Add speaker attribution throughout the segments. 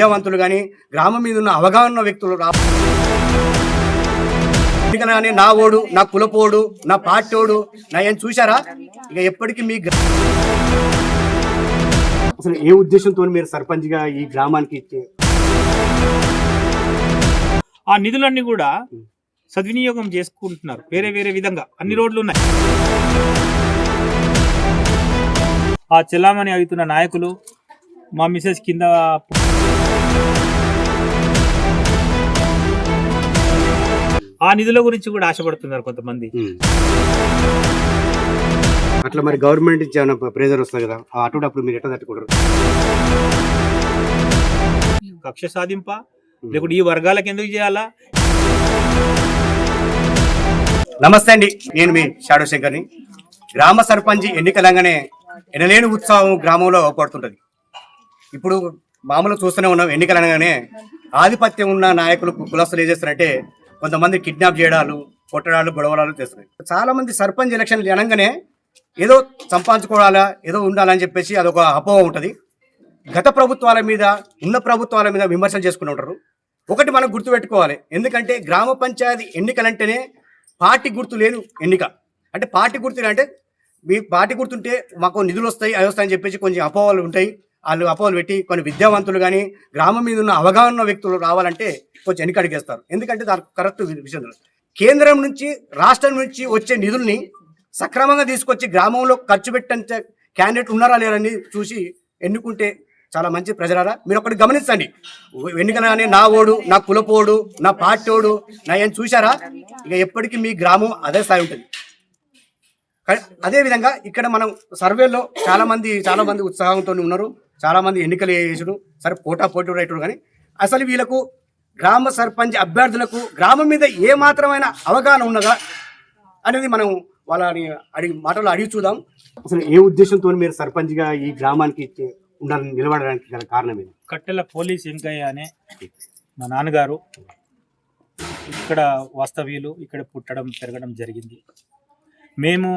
Speaker 1: విద్యావంతులు కానీ గ్రామం మీద ఉన్న అవగాహన ఉన్న వ్యక్తులు రా కానీ నా ఓడు నా కులపోడు నా పార్టోడు నా ఏం చూశారా? ఇక ఎప్పటికీ మీ గ్రా- అసలు ఏ ఉద్దేశంతో మీరు సర్పంచ్గా ఈ గ్రామానికి ఇచ్చే
Speaker 2: ఆ నిధులన్నీ కూడా సద్వినియోగం చేసుకుంటున్నారు వేరే వేరే విధంగా. అన్ని రోడ్లు ఉన్నాయి. ఆ చెల్లామణి అవుతున్న నాయకులు మా మిసెస్ కింద ఆ నిధుల గురించి కూడా ఆశపడుతున్నారు కొంతమంది.
Speaker 1: అట్లా మరి గవర్నమెంట్ నుంచి ఏమైనా ప్రెజర్ వస్తుంది కదా అటుడప్పుడు మీరు ఎట్లా తట్టుకుంటారు?
Speaker 2: కక్ష సాధింప? లేకుంటే ఈ వర్గాలకు ఎందుకు చేయాలా?
Speaker 1: నమస్తే అండి నేను మీ షాడో శంకర్ని. గ్రామ సర్పంచ్ ఎన్నికలంగానే ఎనలేని ఉత్సవం గ్రామంలో పడుతుంటది ఇప్పుడు మామూలు చూస్తూనే ఉన్నాం. ఎన్నికలు అనగానే ఆధిపత్యం ఉన్న నాయకులు కులస్తులు ఏం చేస్తారంటే కొంతమంది కిడ్నాప్ చేయడాలు కొట్టడాలు గొడవడాలు చేస్తున్నాయి చాలా మంది సర్పంచ్ ఎలక్షన్లు అనగానే ఏదో సంపాదించుకోవాలా ఏదో ఉండాలని చెప్పేసి అదొక అపోహ ఉంటుంది. గత ప్రభుత్వాల మీద ఉన్న ప్రభుత్వాల మీద విమర్శలు చేసుకుని ఉంటారు. ఒకటి మనం గుర్తుపెట్టుకోవాలి ఎందుకంటే గ్రామ పంచాయతీ ఎన్నికలంటేనే పార్టీ గుర్తు లేదు ఎన్నిక. అంటే పార్టీ గుర్తు అంటే మీ పార్టీ గుర్తుంటే మాకు నిధులు వస్తాయి అవి వస్తాయని చెప్పేసి కొంచెం అపోహలు ఉంటాయి. వాళ్ళు అపోహలు పెట్టి కొన్ని విద్యావంతులు కానీ గ్రామం మీద ఉన్న అవగాహన ఉన్న వ్యక్తులు రావాలంటే కొంచెం వెనక అడిగేస్తారు. ఎందుకంటే దానికి కరెక్ట్ విషయం కేంద్రం నుంచి రాష్ట్రం నుంచి వచ్చే నిధుల్ని సక్రమంగా తీసుకొచ్చి గ్రామంలో ఖర్చు పెట్టే క్యాండిడేట్ ఉన్నారా లేరని చూసి ఎన్నుకుంటే చాలా మంచి ప్రజలారా? మీరు ఒకటి గమనించండి. ఎన్నికలనే నా ఓడు నా కులపోడు నా పార్టీ ఓడు నా ఏం చూశారా? ఇక ఎప్పటికీ మీ గ్రామం అదే స్థాయి ఉంటుంది. కానీ అదే విధంగా ఇక్కడ మనం సర్వేలో చాలా మంది చాలా మంది ఉత్సాహంతో ఉన్నారు. చాలా మంది ఎన్నికలు చేసారు సరే పోటా పోటీ రైతుడు కానీ అసలు వీళ్ళకు గ్రామ సర్పంచ్ అభ్యర్థులకు గ్రామం మీద ఏ మాత్రమైన అవగాహన ఉన్నదా అనేది మనం వాళ్ళని అడిగి మాటలు అడిగి చూద్దాం. అసలు ఏ ఉద్దేశంతో మీరు సర్పంచ్గా ఈ గ్రామానికి ఉండాలని నిలబడడానికి గల కారణం ఏంటి
Speaker 2: కట్టెల పోలీస్ వెంకయ్య అనే మా నాన్నగారు ఇక్కడ వాస్తవ్యులు ఇక్కడ పుట్టడం పెరగడం జరిగింది. మేము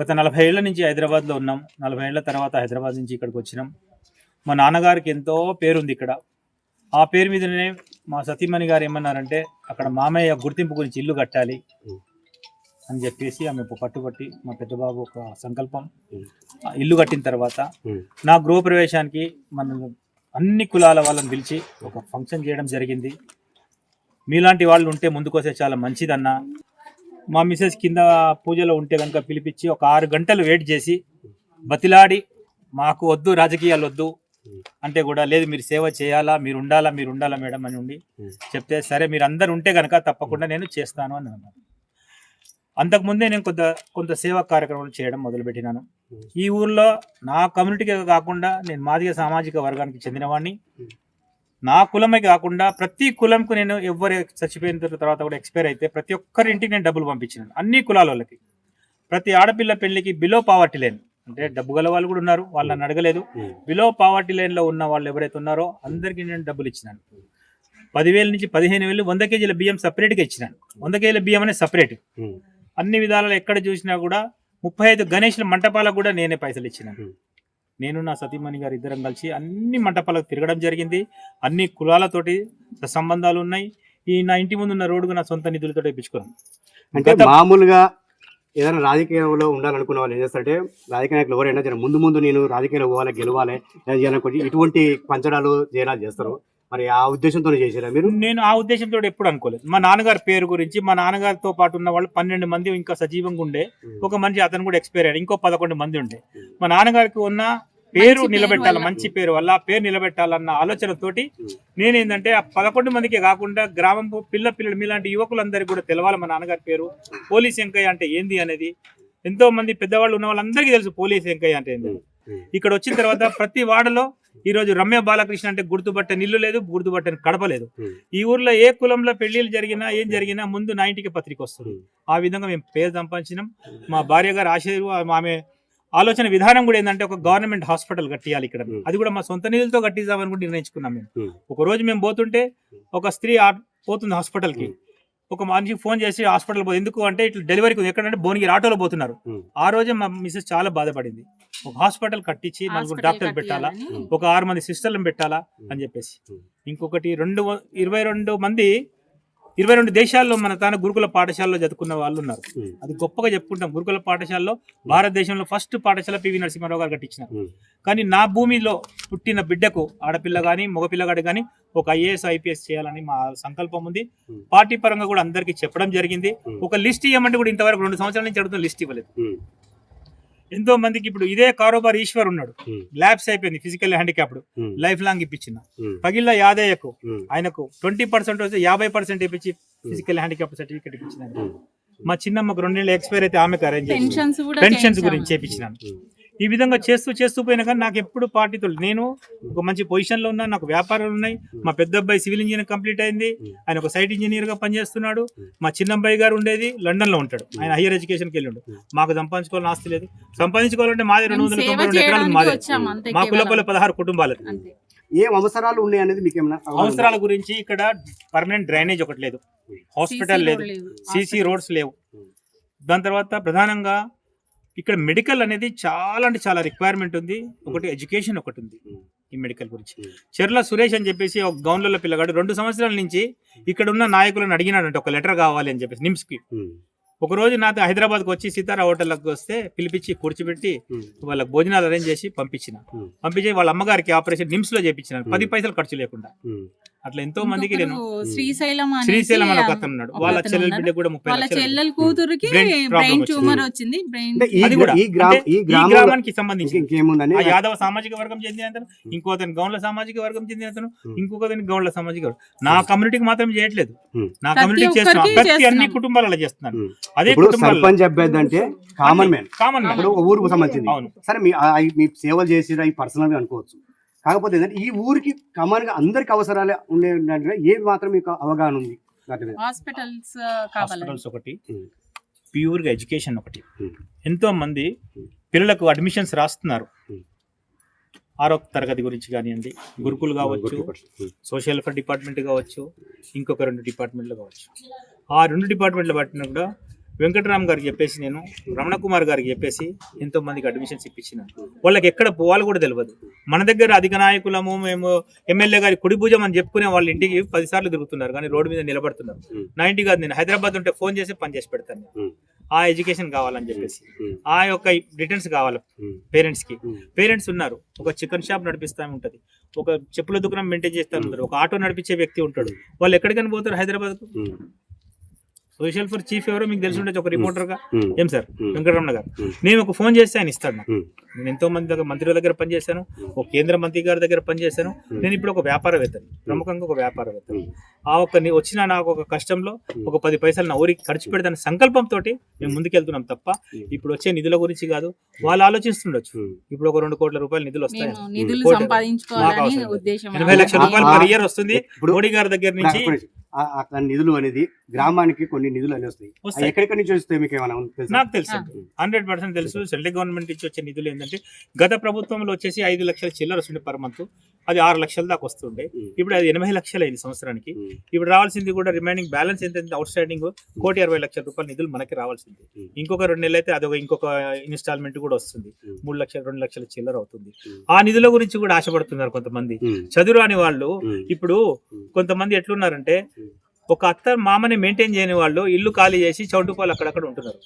Speaker 2: గత నలభై ఏళ్ళ నుంచి హైదరాబాద్లో ఉన్నాం. నలభై ఏళ్ళ తర్వాత హైదరాబాద్ నుంచి ఇక్కడికి వచ్చినాం. మా నాన్నగారికి ఎంతో పేరుంది ఇక్కడ. ఆ పేరు మీదనే మా సతీమణి గారు ఏమన్నారంటే అక్కడ మామయ్య గుర్తింపు గురించి ఇల్లు కట్టాలి అని చెప్పేసి ఆమె పట్టుబట్టి మా పెద్దబాబు ఒక సంకల్పం. ఆ ఇల్లు కట్టిన తర్వాత నా గృహప్రవేశానికి మన అన్ని కులాల వాళ్ళని పిలిచి ఒక ఫంక్షన్ చేయడం జరిగింది. మీలాంటి వాళ్ళు ఉంటే ముందుకొస్తే చాలా మంచిదన్నా. మా మిసెస్ కింద పూజలో ఉంటే కనుక పిలిపించి ఒక ఆరు గంటలు వెయిట్ చేసి బతిలాడి మాకు వద్దు రాజకీయాలు వద్దు అంటే కూడా లేదు మీరు సేవ చేయాలా మీరు ఉండాలా మీరు ఉండాలా మేడం అని ఉండి చెప్తే సరే మీరు అందరు ఉంటే కనుక తప్పకుండా నేను చేస్తాను అని అన్నాను అంతకుముందే నేను కొంత కొంత సేవా కార్యక్రమాలు చేయడం మొదలుపెట్టినాను. ఈ ఊర్లో నా కమ్యూనిటీకే కాకుండా నేను మాదిగ సామాజిక వర్గానికి చెందినవాడిని నా కులమే కాకుండా ప్రతి కులంకు నేను ఎవరు చచ్చిపోయిన తర్వాత కూడా ఎక్స్పైర్ అయితే ప్రతి ఒక్కరి ఇంటికి నేను డబ్బులు పంపించినాను. అన్ని కులాల వాళ్ళకి. ప్రతి ఆడపిల్ల పెళ్ళికి బిలో పావర్టీ లైన్ అంటే డబ్బు గల వాళ్ళు కూడా ఉన్నారు వాళ్ళని అడగలేదు. బిలో పావర్టీ లైన్లో ఉన్న వాళ్ళు ఎవరైతే ఉన్నారో అందరికీ నేను డబ్బులు ఇచ్చినాను. పదివేల నుంచి పదిహేను వేలు వంద కేజీల బియ్యం సపరేట్గా ఇచ్చినాను. వంద కేజీల బియ్యం అనేది సపరేట్ అన్ని విధాలలో ఎక్కడ చూసినా కూడా ముప్పై ఐదు గణేష్ల మంటపాలకు కూడా నేనే పైసలు ఇచ్చినాను. నేను నా సతీమణి గారు ఇద్దరం కలిసి అన్ని మంటపాలకు తిరగడం జరిగింది. అన్ని కులాలతోటి సంబంధాలు ఉన్నాయి. ఈ నా ఇంటి ముందు ఉన్న రోడ్డుకు నా సొంత నిధులతో ఇప్పించుకున్నాను
Speaker 1: అంటే మామూలుగా ఏదైనా రాజకీయంలో ఉండాలనుకున్న వాళ్ళు ఏం చేస్తారంటే రాజకీయ నాయకులు ఎవరైనా ముందు ముందు నేను రాజకీయాలు పోవాలి గెలవాలి ఇటువంటి పంచడాలు చేయడాలు చేస్తారు. మరి ఆ ఉద్దేశంతో చేశారా మీరు?
Speaker 2: నేను ఆ ఉద్దేశంతో ఎప్పుడు అనుకోలేదు. మా నాన్నగారి పేరు గురించి మా నాన్నగారితో పాటు ఉన్న వాళ్ళు పన్నెండు మంది ఇంకా సజీవంగా ఉండే. ఒక మనిషి అతను కూడా ఎక్స్పైర్ అయ్యాడు. ఇంకో పదకొండు మంది ఉండే. మా నాన్నగారికి ఉన్న పేరు
Speaker 3: మంచి పేరు
Speaker 2: నిలబెట్టాలి
Speaker 3: వల్ల.
Speaker 2: మంచి పేరు వల్ల ఆ పేరు నిలబెట్టాలన్న ఆలోచనతోటి నేనేంటంటే ఆ పదకొండు మందికి కాకుండా గ్రామం పిల్ల పిల్లలు మీలాంటి యువకులందరికీ కూడా తెలవాలి మా నాన్నగారి పేరు. పోలీస్ వెంకయ్య అంటే ఏంది అనేది ఎంతో మంది పెద్దవాళ్ళు ఉన్న వాళ్ళందరికీ తెలుసు పోలీస్ వెంకయ్య అంటే ఏంది. ఇక్కడ వచ్చిన తర్వాత ప్రతి వాడలో ఈ రోజు రమ్య బాలకృష్ణ అంటే గుర్తుపట్టే నిల్లు లేదు గుర్తుపట్టని కడప లేదు. ఈ ఊర్లో ఏ కులంలో పెళ్ళిళ్ళు జరిగినా ఏం జరిగినా ముందు నా ఇంటికి పత్రిక వస్తుంది. ఆ విధంగా మేము పేరు సంపాదించినాం. మా భార్య గారు ఆశీర్వాదం ఆమె ఆలోచన విధానం కూడా ఏంటంటే ఒక గవర్నమెంట్ హాస్పిటల్ కట్టియాలి ఇక్కడ. అది కూడా మా సొంత నిధులతో కట్టిద్దామని కూడా నిర్ణయించుకున్నాం మేము. ఒక రోజు మేము పోతుంటే ఒక స్త్రీ పోతుంది హాస్పిటల్కి
Speaker 1: Hmm.
Speaker 2: ఒక మనిషి ఫోన్ చేసి హాస్పిటల్ పో ఎందుకు అంటే ఇట్లా డెలివరీకి ఉంది. ఎక్కడంటే భువనగిరి ఆటోలో పోతున్నారు. ఆ రోజే మా మిస్సెస్ చాలా బాధపడింది ఒక హాస్పిటల్ కట్టించి నలుగురు డాక్టర్లు పెట్టాలా. ఒక ఆరు మంది సిస్టర్లను పెట్టాలా అని చెప్పేసి. ఇంకొకటి రెండు ఇరవై రెండు మంది ఇరవై రెండు దేశాల్లో మన తాను గురుకుల పాఠశాలలో చదువుకున్న వాళ్ళు ఉన్నారు. అది గొప్పగా చెప్పుకుంటాం గురుకుల పాఠశాలలో భారతదేశంలో ఫస్ట్ పాఠశాల పివి నరసింహారావు గారు కట్టించినారు. కానీ నా భూమిలో పుట్టిన బిడ్డకు ఆడపిల్ల కానీ మగపిల్లగాడు కానీ ఒక ఐఏఎస్ ఐపీఎస్ చేయాలని మా సంకల్పం ఉంది. పార్టీ పరంగా కూడా అందరికీ చెప్పడం జరిగింది. ఒక లిస్ట్ ఇవ్వమంటే కూడా ఇంతవరకు రెండు సంవత్సరాల నుంచి అడుగుతున్న లిస్ట్ ఇవ్వలేదు. ఎంతో మందికి ఇప్పుడు ఇదే కారోబార్ ఈశ్వర్ ఉన్నాడు. ల్యాబ్స్ అయిపోయింది ఫిజికల్ హ్యాండిక్యాప్డ్. లైఫ్ లాంగ్ ఇప్పించిన. పగిళ్ళ యాదయ్యకు. ఆయనకు ట్వంటీ పర్సెంట్ వస్తే యాభై పర్సెంట్ ఇప్పించి ఫిజికల్ హ్యాండిక్యాప్ సర్టిఫికేట్ ఇప్పించిన. మా చిన్నమ్మకు రెండేళ్ళు ఎక్స్పైర్ అయితే ఆమెకు అరేంజ్ చేసి
Speaker 3: పెన్షన్స్ కూడా
Speaker 2: పెన్షన్స్
Speaker 3: చేయించాము.
Speaker 2: గురించి చేపించినాను. ఈ విధంగా చేస్తూ చేస్తూ పోయినా కానీ నాకు ఎప్పుడు పార్టీతో నేను ఒక మంచి పొజిషన్లో ఉన్నా నాకు వ్యాపారాలు ఉన్నాయి. మా పెద్ద అబ్బాయి సివిల్ ఇంజనీర్ కంప్లీట్ అయింది. ఆయన ఒక సైట్ ఇంజనీర్గా పనిచేస్తున్నాడు. మా చిన్న అబ్బాయి గారు ఉండేది లండన్లో ఉంటాడు. ఆయన హైయర్ ఎడ్యుకేషన్కి వెళ్ళిండు. మాకు సంపాదించుకోవాలని ఆస్తి లేదు. సంపాదించుకోవాలంటే మాది రెండు వందల తొంభై రెండు ఎకరాలు మాదే. మా
Speaker 3: కేవలం.
Speaker 2: కులపల పదహారు కుటుంబాలది.
Speaker 3: అంతే.
Speaker 1: ఏం అవసరాలు ఉన్నాయి అనేది మీకు ఏమైనా అవగాహన ఉందా?
Speaker 2: అవసరాల గురించి ఇక్కడ పర్మనెంట్ డ్రైనేజ్ ఒకటి లేదు. హాస్పిటల్ లేదు. సీసీ రోడ్స్ లేవు. దాని తర్వాత ప్రధానంగా ఇక్కడ మెడికల్ అనేది చాలా అంటే చాలా రిక్వైర్మెంట్ ఉంది ఒకటి ఎడ్యుకేషన్ ఒకటి ఉంది. ఈ మెడికల్ గురించి
Speaker 1: ఉమ్.
Speaker 2: చెర్ల సురేష్ అని చెప్పేసి ఒక గౌన్లలో పిల్లగాడు రెండు సంవత్సరాల నుంచి ఇక్కడ ఉన్న నాయకులను అడిగినాడంటే ఒక లెటర్ కావాలి అని చెప్పేసి
Speaker 1: నిమ్స్కి.
Speaker 2: ఒక రోజు నాతో హైదరాబాద్కి వచ్చి సీతారా హోటల్కి వస్తే పిలిపించి కూర్చోబెట్టి. వాళ్ళకి భోజనాలు అరేంజ్ చేసి పంపించిన. పంపించి వాళ్ళ అమ్మగారికి ఆపరేషన్ నిమ్స్లో చేపించిన పది పైసలు ఖర్చు లేకుండా. అట్లా ఎంతో మందికి నేను
Speaker 3: శ్రీశైలం
Speaker 2: శ్రీశైలం అని ఒక అతను ఉన్నాడు.
Speaker 3: ఒక
Speaker 2: వాళ్ళ చెల్లెల. బిడ్డ కూడా ముప్పై
Speaker 3: వాళ్ళ
Speaker 2: లక్షలు
Speaker 3: చెల్లెల కూతురికి బ్రెయిన్. ట్యూమర్ వచ్చింది. బ్రెయిన్
Speaker 1: ఈ
Speaker 2: అది కూడా. గ్రామానికి సంబంధించి
Speaker 1: ఇంకేముందని
Speaker 2: ఆ యాదవ సామాజిక వర్గం చెందిన అతను ఇంకో అతను గౌండ్ల సామాజిక వర్గం చెందిన అతను
Speaker 1: Hmm.
Speaker 2: ఇంకొక అతను గౌండ్ల సామాజిక వర్గం. నా కమ్యూనిటీకి మాత్రం చేయట్లేదు.
Speaker 1: Hmm.
Speaker 2: నా
Speaker 3: ప్రతి
Speaker 2: కమ్యూనిటీ చేస్తున్నా.
Speaker 3: ఒక్కరికి
Speaker 2: ప్రతి అన్ని. కుటుంబాలలో చేస్తున్నాను. అదే
Speaker 1: సర్పంచ్ అభ్యర్థి అంటే కామన్ మ్యాన్
Speaker 2: కామన్ మ్యాన్
Speaker 1: ఊరుకు సంబంధించింది.
Speaker 2: అవును.
Speaker 1: సరే మీ సేవలు చేసి పర్సనల్గా అనుకోవచ్చు. కాకపోతే ఏంటంటే ఈ ఊరికి కామన్గా అందరికి అవసరాలు ఉండే ఏది మాత్రం మీకు అవగాహన ఉంది
Speaker 3: హాస్పిటల్స్ కావాలి
Speaker 2: హాస్పిటల్స్ ఒకటి
Speaker 1: Hmm.
Speaker 2: ప్యూర్గా ఎడ్యుకేషన్ ఒకటి. ఎంతో మంది. పిల్లలకు అడ్మిషన్స్ రాస్తున్నారు. ఆరో తరగతి గురించి కానివ్వండి గురుకులు కావచ్చు. సోషల్ వెల్ఫేర్ డిపార్ట్మెంట్ కావచ్చు ఇంకొక రెండు డిపార్ట్మెంట్లు కావచ్చు ఆ రెండు డిపార్ట్మెంట్లు పట్టిన కూడా వెంకటరామ్ గారికి చెప్పేసి నేను రమణ కుమార్ గారికి చెప్పేసి ఎంతో మందికి అడ్మిషన్స్ ఇప్పించిన వాళ్ళకి ఎక్కడ పోవాలో కూడా తెలియదు మన దగ్గర అధిక నాయకులము మేము ఎమ్మెల్యే గారి కుడి భుజం అని చెప్పుకునే వాళ్ళ ఇంటికి పదిసార్లు తిరుగుతున్నారు కానీ రోడ్డు మీద నిలబడుతున్నారు
Speaker 1: ఉమ్.
Speaker 2: నా ఇంటికి కాదు నేను హైదరాబాద్ ఉంటే ఫోన్ చేసి పని చేసి పెడతాను.
Speaker 1: ఉమ్.
Speaker 2: ఆ ఎడ్యుకేషన్ కావాలని చెప్పేసి. ఆ యొక్క రిటర్న్స్ కావాలి.
Speaker 1: పేరెంట్స్కి.
Speaker 2: పేరెంట్స్ ఉన్నారు ఒక చికెన్ షాప్ నడిపిస్తా ఉంటది ఒక చెప్పుల దుకాణం మెయింటైన్ చేస్తా ఉంటారు ఒక ఆటో నడిపించే వ్యక్తి ఉంటాడు వాళ్ళు ఎక్కడికైనా పోతారు హైదరాబాద్కు
Speaker 1: ఉమ్.
Speaker 2: సోషల్ ఫర్ చీఫ్ ఎవరో మీకు తెలిసి ఉండొచ్చు ఒక రిపోర్టర్గా.
Speaker 1: ఉమ్.
Speaker 2: ఏం సార్?
Speaker 1: Hmm.
Speaker 2: వెంకటరమణ గారు.
Speaker 1: Hmm.
Speaker 2: నేను ఒక ఫోన్ చేస్తే ఆయన ఇస్తాడు నాకు. నేను ఎంతో మంది దగ్గర మంత్రుల దగ్గర పనిచేశాను ఒక కేంద్ర మంత్రి గారి దగ్గర పనిచేశాను. నేను ఇప్పుడు ఒక వ్యాపారవేత్తని ప్రముఖంగా ఒక వ్యాపారవేత్తని. ఆ ఒక్క ని- వచ్చిన నాకు ఒక కష్టంలో ఒక పది పైసలు నా ఊరికి ఖర్చు పెడతాను సంకల్పంతో మేము ముందుకెళ్తున్నాం తప్ప ఇప్పుడు వచ్చే నిధుల గురించి కాదు వాళ్ళు ఆలోచిస్తుండొచ్చు. ఇప్పుడు ఒక రెండు కోట్ల రూపాయలు నిధులు వస్తాయి? ఎనభై లక్షల రూపాయలు పర్ ఇయర్ వస్తుంది.
Speaker 1: ఇప్పుడు
Speaker 2: మోడీ గారి దగ్గర నుంచి
Speaker 1: అట్లా నిధులు అనేది గ్రామానికి కొన్ని నిధులు అనేవి వస్తాయి. ఎక్కడెక్కడి నుంచి వస్తాయి మీకు ఏమైనా తెలుసా?
Speaker 2: నాకు తెలుసు. హండ్రెడ్ పర్సెంట్ తెలుసు. సెంట్రల్ గవర్నమెంట్ నుంచి వచ్చే నిధులు ఏంటంటే గత ప్రభుత్వంలో వచ్చేసి ఐదు లక్షల చిల్లర వస్తుండే పర్ మంత్. అది ఆరు లక్షల దాకా వస్తుండే. ఇప్పుడు అది ఎనభై లక్షలు అయింది సంవత్సరానికి. ఇప్పుడు రావాల్సింది కూడా రిమైనింగ్ బ్యాలెన్స్ ఎంత అవుట్ స్టాండింగ్ కోటి అరవై లక్షల రూపాయల నిధులు మనకి రావాల్సింది. ఇంకొక రెండు నెలలు అయితే అదొక ఇంకొక ఇన్స్టాల్మెంట్ కూడా వస్తుంది. మూడు లక్షలు రెండు లక్షల చిల్లర అవుతుంది. ఆ నిధుల గురించి కూడా ఆశపడుతున్నారు కొంతమంది
Speaker 1: ఉమ్.
Speaker 2: చదువురాని వాళ్ళు. ఇప్పుడు. కొంతమంది ఎట్లున్నారంటే. ఒక అత్త మామని మెయింటైన్ చేయని వాళ్ళు ఇల్లు ఖాళీ చేసి చౌటుపాలు అక్కడక్కడ ఉంటున్నారు.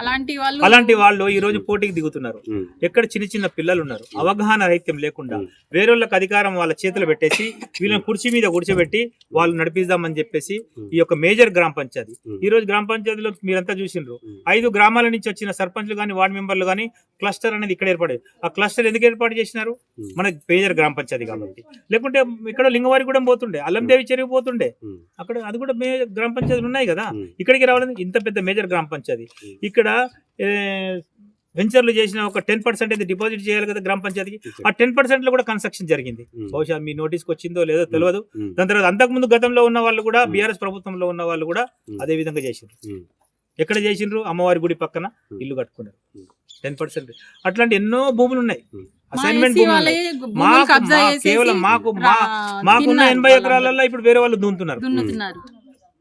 Speaker 3: అలాంటి వాళ్ళు
Speaker 2: అలాంటి వాళ్ళు ఈ రోజు పోటీకి దిగుతున్నారు. ఎక్కడ చిన్న చిన్న పిల్లలు ఉన్నారు అవగాహన రహిత్యం లేకుండా. వేరేళ్ళకి అధికారం వాళ్ళ చేతులు పెట్టేసి వీళ్ళని కుర్చీ మీద కూర్చోబెట్టి వాళ్ళు నడిపిద్దామని చెప్పేసి ఈ యొక్క మేజర్ గ్రామ పంచాయతీ. ఈ రోజు గ్రామ పంచాయతీలో మీరంతా చూసిండ్రు. ఐదు గ్రామాల నుంచి వచ్చిన సర్పంచ్లు కానీ వార్డు మెంబర్లు కానీ క్లస్టర్ అనేది ఇక్కడ ఏర్పడేది ఆ క్లస్టర్ ఎందుకు ఏర్పాటు చేసినారు. మన మేజర్ గ్రామ పంచాయతీ కాబట్టి లేకుంటే ఇక్కడ లింగవారి కూడా పోతుండే అల్లందేవి చెరువు పోతుండే. అక్కడ అది కూడా మేజర్ గ్రామ పంచాయతీలు ఉన్నాయి కదా. ఇక్కడికి రావాలని ఇంత పెద్ద మేజర్ గ్రామ పంచాయతీ. ఇక్కడ వెంచర్లు చేసిన ఒక టెన్ పర్సెంట్ అయితే డిపాజిట్ చేయాలి కదా గ్రామ పంచాయతీకి ఆ టెన్ పర్సెంట్లో కూడా కన్స్ట్రక్షన్ జరిగింది. బహుశా మీ నోటీస్కి వచ్చిందో లేదో తెలియదు. దాని తర్వాత అంతకుముందు గతంలో ఉన్న వాళ్ళు కూడా. బీఆర్ఎస్ ప్రభుత్వంలో ఉన్న వాళ్ళు కూడా. అదే విధంగా చేసిండ్రు. ఎక్కడ చేసిండ్రు అమ్మవారి గుడి పక్కన. ఇల్లు కట్టుకున్నారు. టెన్ పర్సెంట్ అట్లాంటి ఎన్నో భూములు ఉన్నాయి అసైన్మెంట్ కేవలం మాకు మాకున్న ఎనభై
Speaker 3: వాళ్ళందరూ.
Speaker 2: ఎకరాలలో ఇప్పుడు వేరే వాళ్ళు దున్నుతున్నారు.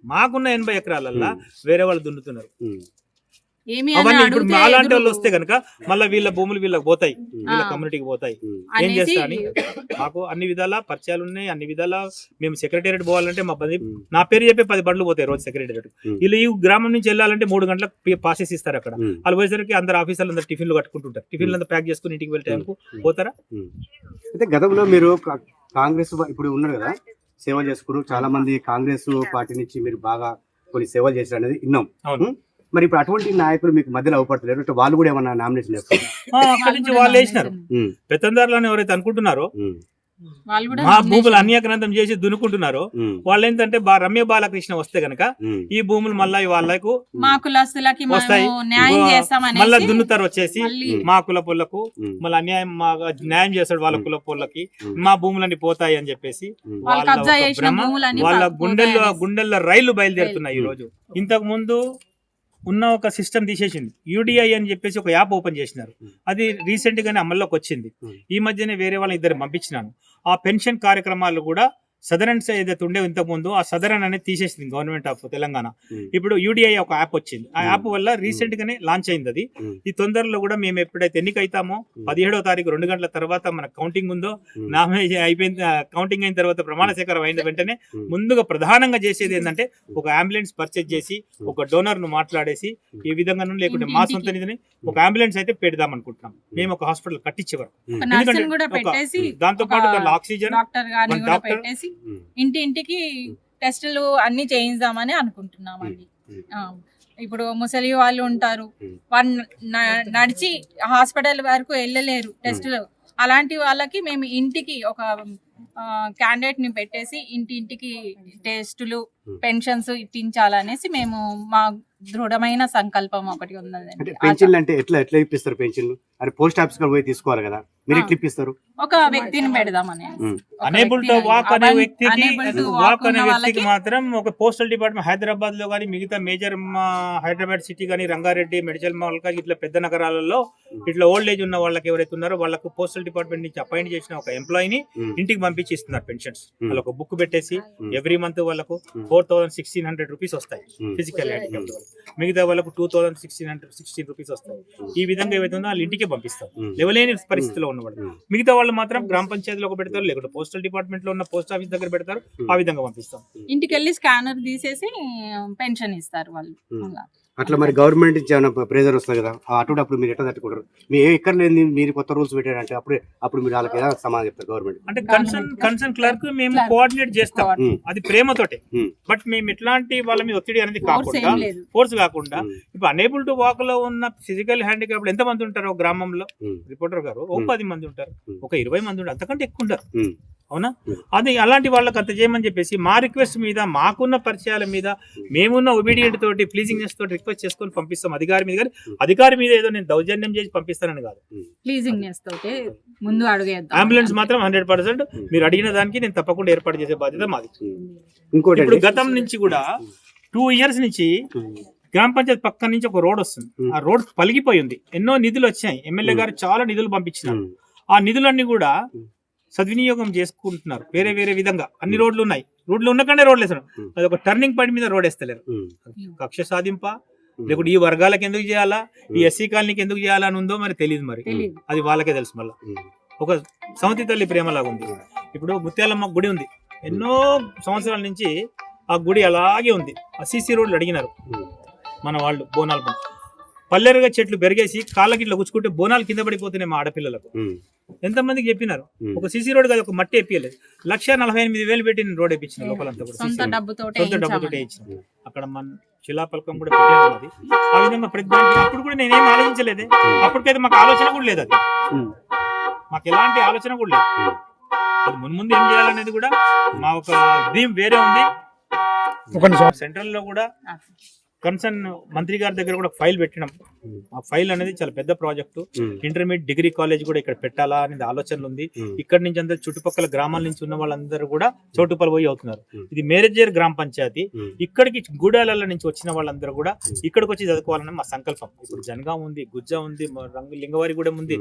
Speaker 2: మాకున్న ఎనభై ఎకరాలల్లా వేరే వాళ్ళు దున్నుతున్నారు.
Speaker 3: అని
Speaker 2: అవన్నీ ఇప్పుడు మాలాంటి వాళ్ళు వస్తే గనక మళ్ళీ వీళ్ళ భూములు వీళ్ళకి పోతాయి వీళ్ళ. కమ్యూనిటీకి పోతాయి. ఏం చేస్తా అని మాకు అన్ని విధాల పరిచయాలు ఉన్నాయి అన్ని విధాల మేము సెక్రటేరియట్ పోవాలంటే మా పది. నా పేరు చెప్పి పది బండ్లు పోతాయి రోజు సెక్రటేరియట్. వీళ్ళు ఈ గ్రామం నుంచి వెళ్ళాలంటే మూడు గంటలకు పాసెస్ ఇస్తారు అక్కడ. వాళ్ళు పోయేసరికి అందరు ఆఫీసర్లు అందరు టిఫిన్లు కట్టుకుంటుంటారు టిఫిన్లు అంతా ప్యాక్ చేసుకుని ఇంటికి వెళ్ళే టైంకు పోతారా.
Speaker 1: అయితే గతంలో మీరు కాంగ్రెస్ ఇప్పుడు ఉన్నారు కదా సేవలు చేసుకున్నారు చాలా మంది కాంగ్రెస్ పార్టీ నుంచి మీరు బాగా కొన్ని సేవలు చేశారు అనేది విన్నాం. మరి ఇప్పుడు అటువంటి నాయకులు మీకు మధ్యలో అవపడతలేరు అంటే వాళ్ళు కూడా ఏమన్నా నామినేషన్
Speaker 2: అక్కడి నుంచి వాళ్ళు వేసినారు. పెత్తందారులను ఎవరైతే అనుకుంటున్నారో
Speaker 1: ఉమ్.
Speaker 3: వాళ్ళు కూడా
Speaker 2: మా భూములు. అన్యాక్రాంతం చేసి దున్నుకుంటున్నారో
Speaker 1: ఉమ్.
Speaker 2: వాళ్ళు ఏంటంటే రమ్య బాలకృష్ణ వస్తే గనక. ఈ భూములు మళ్ళా వాళ్ళకు
Speaker 3: మా కులస్తులకి
Speaker 2: వస్తాయి.
Speaker 3: మేము న్యాయం
Speaker 2: మళ్ళా దున్నుతారు వచ్చేసి మా కుల పొలకు
Speaker 1: ఉమ్.
Speaker 2: మళ్ళీ అన్యాయం మా న్యాయం చేస్తాడు వాళ్ళ కుల
Speaker 1: ఉమ్.
Speaker 2: మా భూములన్నీ పోతాయి అని చెప్పేసి.
Speaker 3: వాళ్ళు
Speaker 2: గుండెల్లో. గుండెల్లో రైళ్ళు బయలుదేరుతున్నాయి ఈ. రోజు ఇంతకు ముందు ఉన్న ఒక సిస్టమ్ తీసేసింది యూడిఐ అని చెప్పేసి ఒక యాప్ ఓపెన్ చేసినారు
Speaker 1: ఉమ్.
Speaker 2: అది రీసెంట్ గానే అమల్లోకి వచ్చింది
Speaker 1: ఉమ్.
Speaker 2: ఈ మధ్యనే వేరే వాళ్ళని ఇద్దరు పంపించినాను ఆ పెన్షన్ కార్యక్రమాలు కూడా సదరన్ ఏదైతే ఉండే ఇంతకు ముందు ఆ సదరన్ అనేది తీసేసింది గవర్నమెంట్ ఆఫ్ తెలంగాణ. ఇప్పుడు యూడిఐ ఒక యాప్ వచ్చింది. ఆ. యాప్ వల్ల రీసెంట్ గానే లాంచ్ అయింది అది. ఈ తొందరలో కూడా మేము ఎప్పుడైతే ఎన్నికైతామో. పదిహేడో తారీఖు రెండు గంటల తర్వాత మన కౌంటింగ్ ఉందో. నామినేషన్ అయిపోయిన కౌంటింగ్ అయిన తర్వాత ప్రమాణ స్వీకారం అయిన వెంటనే. ముందుగా ప్రధానంగా చేసేది ఏంటంటే ఒక అంబులెన్స్ పర్చేజ్ చేసి ఒక డోనర్ను మాట్లాడేసి ఈ విధంగా లేకుంటే మా సొంత నిధిని ఒక అంబులెన్స్ అయితే పెడదాం అనుకుంటున్నాం. మేము. ఒక హాస్పిటల్ కట్టించేవారు దాంతో పాటు ఆక్సిజన్
Speaker 3: డాక్టర్ గారిని
Speaker 2: మన
Speaker 3: కూడా
Speaker 2: డాక్టర్-
Speaker 3: పెట్టేసి
Speaker 1: ఉమ్.
Speaker 3: ఇంటి ఇంటికి టెస్టులు అన్ని చేయిద్దామని అనుకుంటున్నామండి ఇప్పుడు ముసలి వాళ్ళు ఉంటారు. వాళ్ళు నడిచి హాస్పిటల్ వరకు వెళ్ళలేరు టెస్టులు అలాంటి వాళ్ళకి మేము ఇంటికి ఒక క్యాండిడేట్ని పెట్టేసి ఇంటి ఇంటికి టెస్టులు. పెన్షన్స్ ఇప్పించాలనేసి మేము మా దృఢమైన సంకల్పం ఒకటి
Speaker 1: అంటే
Speaker 3: ఉన్నదండి
Speaker 1: పెన్షన్లు అంటే ఎట్లా ఎట్లా ఇప్పిస్తారు పెన్షన్లు అరే పోస్ట్ ఆఫీస్కి పోయి తీసుకోవాలి కదా మీరు. ఎట్లా ఇప్పిస్తారు
Speaker 3: ఒక వ్యక్తిని పెడదామని
Speaker 2: అనేబుల్ టు వాక్ అనే వ్యక్తికి వాక్ అనే వ్యక్తికి మాత్రం ఒక పోస్టల్ డిపార్ట్మెంట్ హైదరాబాద్లో కానీ మిగతా మేజర్ హైదరాబాద్ సిటీ కానీ రంగారెడ్డి మెడికల్ మాల్ కానీ ఇట్లా పెద్ద నగరాలలో ఇట్లా ఓల్డ్ ఏజ్ ఉన్న వాళ్ళకి ఎవరైతే ఉన్నారో వాళ్ళకు పోస్టల్ డిపార్ట్మెంట్ నుంచి అపాయింట్ చేసిన ఒక ఎంప్లాయీని
Speaker 1: ఉమ్.
Speaker 2: ఇంటికి పంపించి ఇస్తున్నారు పెన్షన్స్
Speaker 1: Hmm.
Speaker 2: వాళ్ళకు ఒక బుక్ పెట్టేసి
Speaker 1: Hmm.
Speaker 2: ఎవ్రీ మంత్ వాళ్ళకు
Speaker 1: Hmm.
Speaker 2: Four thousand sixteen hundred rupees వస్తాయి
Speaker 1: ఉమ్.
Speaker 2: ఫిజికల్ హ్యాండిక్యాప్ మిగతా వాళ్ళకు two thousand sixteen hundred sixteen rupees వస్తాయి. ఈ విధంగా ఏవైతే ఉందో వాళ్ళు ఇంటికే పంపిస్తారు. లేవలేని పరిస్థితిలో ఉన్నవాళ్ళు. మిగతా వాళ్ళు మాత్రం గ్రామ పంచాయతీలో ఒక పెడతారు లేకుంటే పోస్టల్ డిపార్ట్మెంట్లో ఉన్న పోస్ట్ ఆఫీస్ దగ్గర పెడతారు. ఆ విధంగా పంపిస్తాం
Speaker 3: ఇంటికి వెళ్ళి స్కానర్ తీసేసి పెన్షన్ ఇస్తారు వాళ్ళు.
Speaker 1: అట్లా మరి గవర్నమెంట్ నుంచి ఏమైనా ప్రెజర్ వస్తుంది కదా ఆ అటు అప్పుడు మీరు ఎట్లా తట్టుకుంటారు మీ ఏ ఎక్కడ లేని మీరు కొత్త రూల్స్ పెట్టారంటే అప్పుడే అప్పుడు మీరు వాళ్ళకి సమాధానం చెప్తారు గవర్నమెంట్
Speaker 2: అంటే కన్సర్న్ కన్సర్న్ క్లర్క్ మేము కోఆర్డినేట్ చేస్తాం
Speaker 1: ఉమ్.
Speaker 2: అది ప్రేమతోటే. బట్ మేము ఎట్లాంటి వాళ్ళ మీద ఒత్తిడి అనేది కాకుండా. ఫోర్స్ కాకుండా
Speaker 1: ఉమ్.
Speaker 2: ఇప్పుడు అనేబుల్ టు వాక్లో ఉన్న ఫిజికల్ హ్యాండిక్యాప్ ఎంత మంది ఉంటారు ఒక గ్రామంలో. రిపోర్టర్ గారు ఒక. పది మంది ఉంటారు. ఒక ఇరవై మంది ఉంటారు అంతకంటే ఎక్కువ ఉంటారు. అవునా. అది అలాంటి వాళ్ళకి అంత చేయమని చెప్పేసి మా రిక్వెస్ట్ మీద మాకున్న పరిచయాల మీద మేమున్న ఒబీడియంట్ తోటి ప్లీజింగ్నెస్ తోటి రిక్వెస్ట్ చేసుకొని పంపిస్తాం అధికారి మీద. కానీ అధికారి మీద ఏదో నేను దౌర్జన్యం చేసి పంపిస్తానని కాదు.
Speaker 3: ప్లీజింగ్నెస్ తోటి ముందు అడుగేద్దాం.
Speaker 2: అంబులెన్స్ మాత్రం హండ్రెడ్ పర్సెంట్ మీరు అడిగిన దానికి నేను తప్పకుండా ఏర్పాటు చేసే బాధ్యత మాది.
Speaker 1: ఇంకోటి
Speaker 2: ఇప్పుడు. గతం నుంచి కూడా టూ ఇయర్స్ నుంచి. గ్రామ పంచాయతీ పక్క నుంచి ఒక రోడ్ వస్తుంది. ఆ రోడ్ పలిగిపోయింది ఎన్నో నిధులు వచ్చాయి. ఎమ్మెల్యే గారు చాలా నిధులు పంపించినారు. ఆ నిధులన్నీ కూడా. సద్వినియోగం చేసుకుంటున్నారు. వేరే వేరే విధంగా. అన్ని రోడ్లు ఉన్నాయి. రోడ్లు ఉన్నకంటే రోడ్లు వేస్తారు.
Speaker 1: Hmm.
Speaker 2: అది ఒక టర్నింగ్ పాయింట్ మీద రోడ్ వేస్తలేరు. కక్ష సాధింప. లేకుంటే ఈ వర్గాలకు ఎందుకు చేయాలా? ఈ ఎస్సీ కాలనీకి ఎందుకు చేయాలా అని ఉందో మరి తెలియదు మరి. అది వాళ్ళకే తెలుసు మళ్ళీ. ఒక సౌతి తల్లి ప్రేమలాగా ఉంది. ఇప్పుడు ముత్యాలమ్మ గుడి ఉంది. ఎన్నో సంవత్సరాల నుంచి ఆ గుడి అలాగే ఉంది. ఆ సీసీ రోడ్లు అడిగినారు. మన వాళ్ళు బోనాలు పల్లెరుగా చెట్లు పెరిగేసి కాళ్ళకి ఇట్లా గుచ్చుకుంటే బోనాలు కింద పడిపోతున్నాయి మా ఆడపిల్లలకు. ఎంతమందికి చెప్పినారు. ఒక సీసీ రోడ్ కాదు ఒక మట్టి వేపియలేదు. లక్ష నలభై ఎనిమిది వేలు పెట్టి నేను రోడ్ వేయించిన లోపలంతా కూడా
Speaker 3: సొంత. డబ్బుతో
Speaker 2: వేయించిన. అక్కడ మన శిలాపలకం కూడా పెట్టాను అది ఆ విధంగా ప్రతి దానికి అప్పుడు కూడా నేనేం ఆలోచించలేదే. అప్పటికైతే మాకు ఆలోచన కూడా లేదు అది. మాకు ఎలాంటి ఆలోచన కూడా లేదు. అది మున్ముందు ఏం చేయాలనేది కూడా మా ఒక డ్రీమ్ వేరే ఉంది. సెంట్రల్లో కూడా కన్సర్న్ మంత్రి గారి దగ్గర కూడా ఫైల్ పెట్టినాం. ఆ ఫైల్ అనేది చాలా పెద్ద ప్రాజెక్టు. ఇంటర్మీడియట్ డిగ్రీ కాలేజ్ కూడా ఇక్కడ పెట్టాలా అనేది ఆలోచనలు ఉంది. ఇక్కడ నుంచి అందరు చుట్టుపక్కల గ్రామాల నుంచి ఉన్న వాళ్ళందరూ కూడా చౌటుపల్లి పోయి అవుతున్నారు. ఇది మేరేజర్ గ్రామ పంచాయతీ. ఇక్కడికి గూడాల నుంచి వచ్చిన వాళ్ళందరూ కూడా ఇక్కడికి వచ్చి చదువుకోవాలని మా సంకల్పం. ఇప్పుడు జనగాం ఉంది గుజ్జ ఉంది రంగు లింగవారి కూడా ఉంది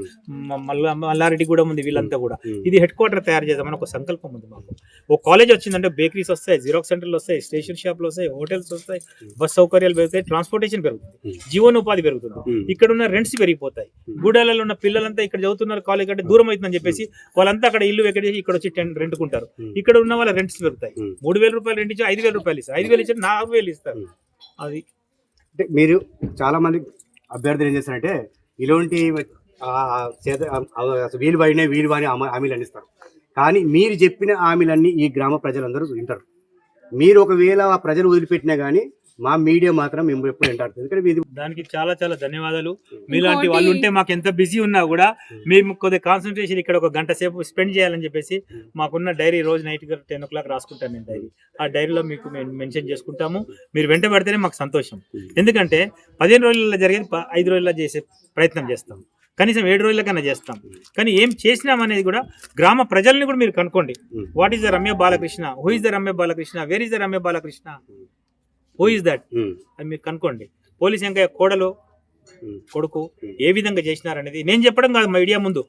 Speaker 2: మల్ల మల్లారెడ్డి కూడా ఉంది వీళ్ళంతా కూడా. ఇది హెడ్ క్వార్టర్ తయారు చేద్దామని ఒక సంకల్పం ఉంది మాకు. ఓ కాలేజ్ వచ్చిందంటే బేకరీస్ వస్తాయి జిరాక్స్ సెంటర్లు వస్తాయి స్టేషన్ షాప్లు వస్తాయి హోటల్స్ వస్తాయి బస్ సౌకర్యాలు పెరుగుతాయి ట్రాన్స్పోర్టేషన్ పెరుగుతుంది. జీవనోపాధి పెరుగుతుంది.
Speaker 1: ఉమ్.
Speaker 2: ఇక్కడ ఉన్న రెంట్స్ పెరిగిపోతాయి. గూడాలలో ఉన్న పిల్లలంతా ఇక్కడ చదువుతున్నారు కాలేజ్ కంటే దూరం అవుతుందని చెప్పేసి వాళ్ళంతా అక్కడ ఇల్లు ఎక్కడ చేసి ఇక్కడ వచ్చి టెన్ రెంట్కుంటారు.
Speaker 1: ఉమ్.
Speaker 2: ఇక్కడ ఉన్న వాళ్ళ రెంట్స్ పెరుగుతాయి. మూడు వేల రూపాయలు రెంట్ ఇచ్చి ఐదు వేల రూపాయలు ఇస్తారు. ఐదు వేలు ఇచ్చి నాలుగు వేలు ఇస్తారు. అది.
Speaker 1: అంటే మీరు చాలా మంది అభ్యర్థులు ఏం చేస్తారంటే ఇలాంటి వీలు పడినాయి వీలు పడిన హామీలు అందిస్తారు కానీ మీరు చెప్పిన హామీలన్నీ ఈ గ్రామ ప్రజలందరూ వింటారు. మీరు ఒకవేళ ఆ ప్రజలు వదిలిపెట్టినా కానీ మా మీడియా మాత్రం మేము ఎప్పుడు వింటారు ఎందుకంటే ఇది
Speaker 2: దానికి చాలా చాలా ధన్యవాదాలు. మీలాంటి వాళ్ళు ఉంటే మాకు ఎంత బిజీ ఉన్నా కూడా మేము కొద్దిగా కాన్సన్ట్రేషన్ ఇక్కడ ఒక గంట సేపు స్పెండ్ చేయాలని చెప్పేసి మాకున్న డైరీ రోజు నైట్ టెన్ ఓ క్లాక్ రాసుకుంటాను నేను డైరీ ఆ డైరీలో మీకు మేము మెన్షన్ చేసుకుంటాము. మీరు వెంట పడితేనే మాకు సంతోషం. ఎందుకంటే పదిహేను రోజుల్లో జరిగేది ఐదు రోజుల్లో చేసే ప్రయత్నం చేస్తాం. కనీసం ఏడు రోజులకైనా చేస్తాం. కానీ ఏం చేసినాం అనేది కూడా గ్రామ ప్రజల్ని కూడా మీరు కనుక్కోండి. What is the Ramya Balakrishna who is the Ramya Balakrishna where is the Ramya Balakrishna who is that అని మీరు కనుక్కోండి. పోలీస్ ఇంకా కోడలు
Speaker 1: ఉమ్,
Speaker 2: కొడుకు ఏ విధంగా చేసినారనేది నేను చెప్పడం కాదు మీడియా ముందు.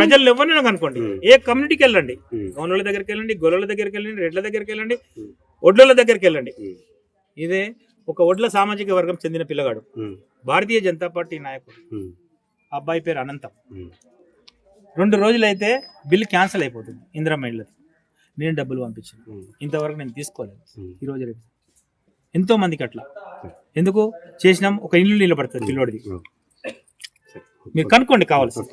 Speaker 2: ప్రజలు ఎవరినైనా కనుక్కోండి.
Speaker 1: Hmm.
Speaker 2: ఏ కమ్యూనిటీకి వెళ్ళండి గౌన్ల దగ్గరికి వెళ్ళండి గొల్లల దగ్గరికి వెళ్ళండి రెడ్ల దగ్గరికి వెళ్ళండి
Speaker 1: Hmm.
Speaker 2: ఒడ్ల దగ్గరికి వెళ్ళండి. ఇదే ఒక ఒడ్ల సామాజిక వర్గం చెందిన పిల్లగాడు. భారతీయ జనతా పార్టీ నాయకుడు. అబ్బాయి పేరు అనంతం. రెండు రోజులైతే బిల్ క్యాన్సిల్ అయిపోతుంది ఇందిరమ్మ ఇళ్ళది. నేను డబ్బులు పంపించాను. ఇంతవరకు నేను తీసుకోలేదు. ఈ రోజు రేపు ఎంతో మందికి అట్లా ఎందుకు? చేసినాం ఒక ఇల్లు నిలబడుతుంది పిల్లోడిది. మీరు కనుక్కోండి కావాల్సింది.